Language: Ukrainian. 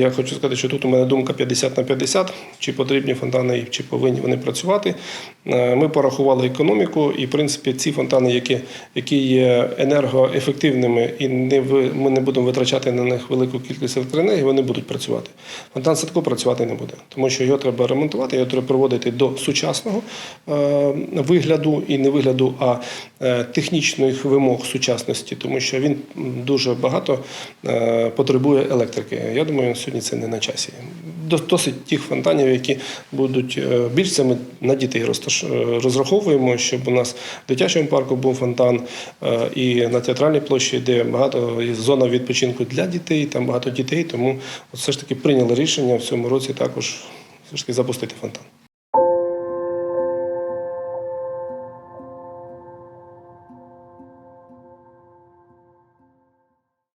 Я хочу сказати, що тут у мене думка 50 на 50, чи потрібні фонтани, чи повинні вони працювати. Е, Ми порахували економіку, і в принципі ці фонтани, які, які є енергоефективними, і не ми не будемо витрачати на них велику кількість електроенергії, вони будуть працювати. Фонтан Садко працювати не буде, тому що його треба ремонтувати, його треба приводити до сучасного е, вигляду і не вигляду, а е, технічних вимог сучасності, тому що він дуже багато потребує електрики. Я думаю, сьогодні це не на часі. Дос- Досить тих фонтанів, які будуть е, більш це ми на дітей е, розраховуємо, щоб у нас в дитячому парку був фонтан е, і на театральній площі, де багато зона відпочинку для дітей, там багато дітей. Тому все ж таки прийняли рішення в цьому році також все ж таки запустити фонтан.